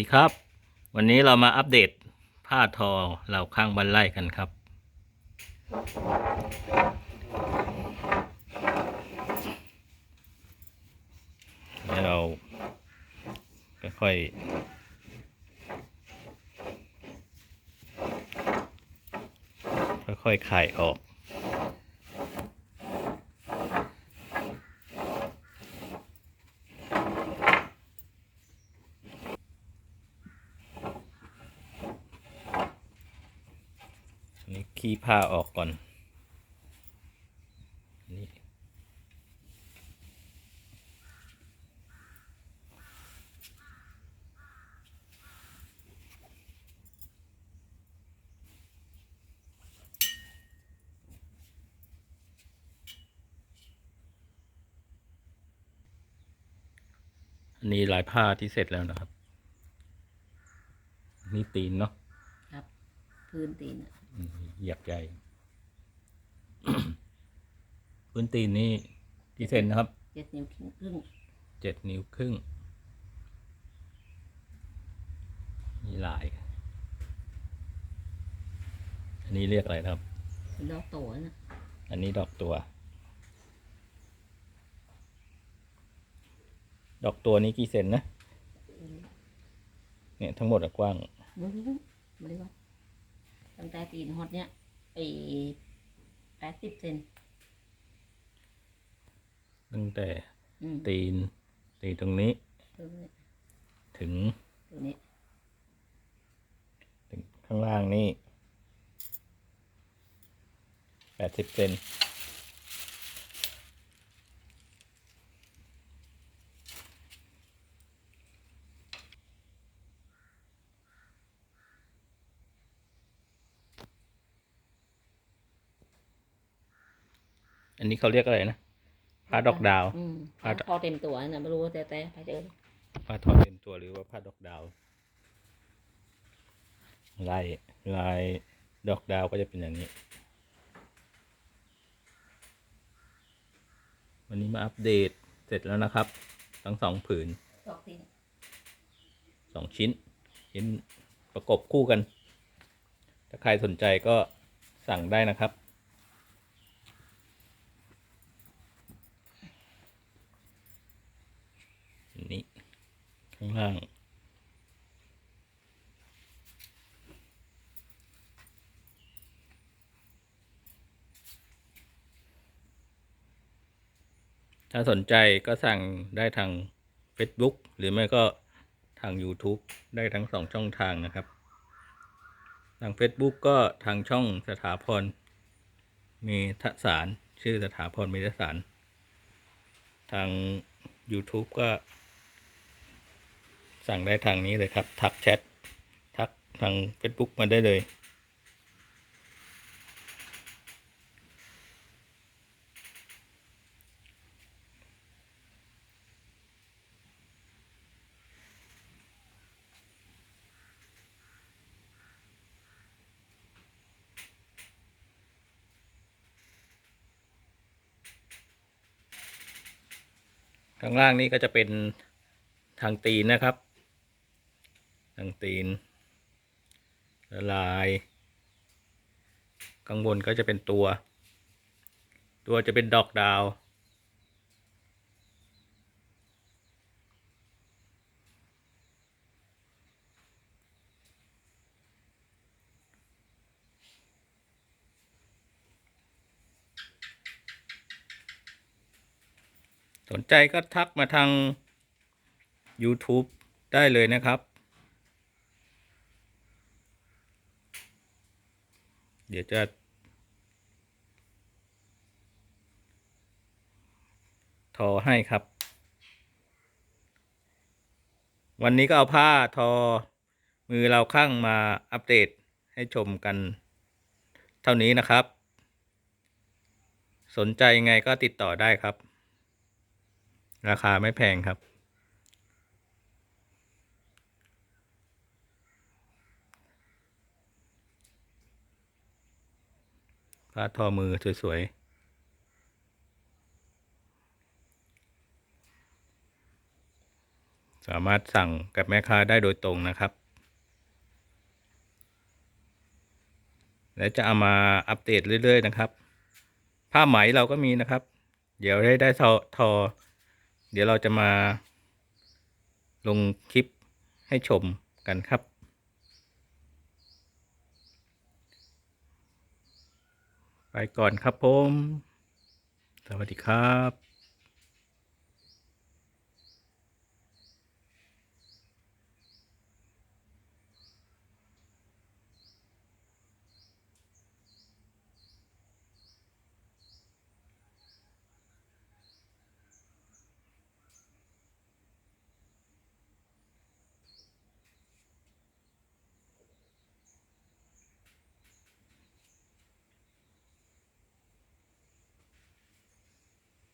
ดีครับ วันนี้เรามาอัปเดตผ้าทอเหล่าข้างบ้านไร่กันครับ แล้วเราค่อยค่อยๆคลายออก นนี้ขี้ผ้าออกก่อนนี่อันนี้ลายผ้าที่เสร็จแล้วนะครับ นี่ตีนเนาะครับ พื้นตีนอะ เหยียบใหญ่พื้นตีนนี่กี่เซนนะครับ เจ็ดนิ้วครึ่งเจ็ดนิ้วครึ่ง มีลาย อันนี้เรียกอะไรนะครับเป็นดอกโตนะอันนี้ดอกตัว ดอกตัวนี้กี่เซนนะ เนี่ยทั้งหมดอะกว้างรู้รู้ไม่ได้ว่า ตั้งแต่ตีนฮอตเนี้ยไอ้แปดสิบเซนตั้งแต่อืมตีนตีนตรงนี้ตัวนี้ถึงตัวนี้ถึงข้างล่างนี่แปดสิบเซน นนี้เขาเรียกอะไรนะผ้าดอกดาวอืมผ้าดอกพอเต็มตัวนะไม่รู้ว่าแต่แต่ไปเจอผ้าทอเต็มตัวหรือว่าผ้าดอกดาวลายลายดอกดาวก็จะเป็นอย่างนี้ วันนี้มาอัปเดตเสร็จแล้วนะครับ ทั้งสองผืนดอกตีนสองชิ้น ชิ้นประกบคู่กัน ถ้าใครสนใจก็สั่งได้นะครับ นี่ ข้างล่างถ้าสนใจก็สั่งได้ทาง Facebook หรือไม่ก็ทาง YouTube ได้ทั้งสองช่องทางนะครับ ทาง Facebook ก็ทางช่องสถาพรเมทสาร ชื่อสถาพรเมทสาร ทาง YouTube ก็ สั่งได้ทางนี้เลยครับ ทักแชท ทักทาง Facebook มาได้เลยข้างล่างนี้ก็จะเป็นทางตีนนะครับ ทางตีนละลายข้างบนก็จะเป็นตัว ตัวจะเป็นดอกดาว สนใจก็ทักมาทาง YouTube ได้เลยนะครับ เดี๋ยวจะทอให้ครับ วันนี้ก็เอาผ้าทอ มือเราข้างมาอัปเดตให้ชมกัน เท่านี้นะครับ สนใจยังไงก็ติดต่อได้ครับ ราคาไม่แพงครับ ผ้าทอมือสวยๆสามารถสั่งกับแม่ค้าได้โดยตรงนะครับ และจะเอามาอัปเดตเรื่อย ๆ นะครับ ผ้าไหมเราก็มีนะครับ เดี๋ยวได้ได้ทอทอ เดี๋ยวเราจะมาลงคลิปให้ชมกันครับ ไปก่อนครับผม สวัสดีครับ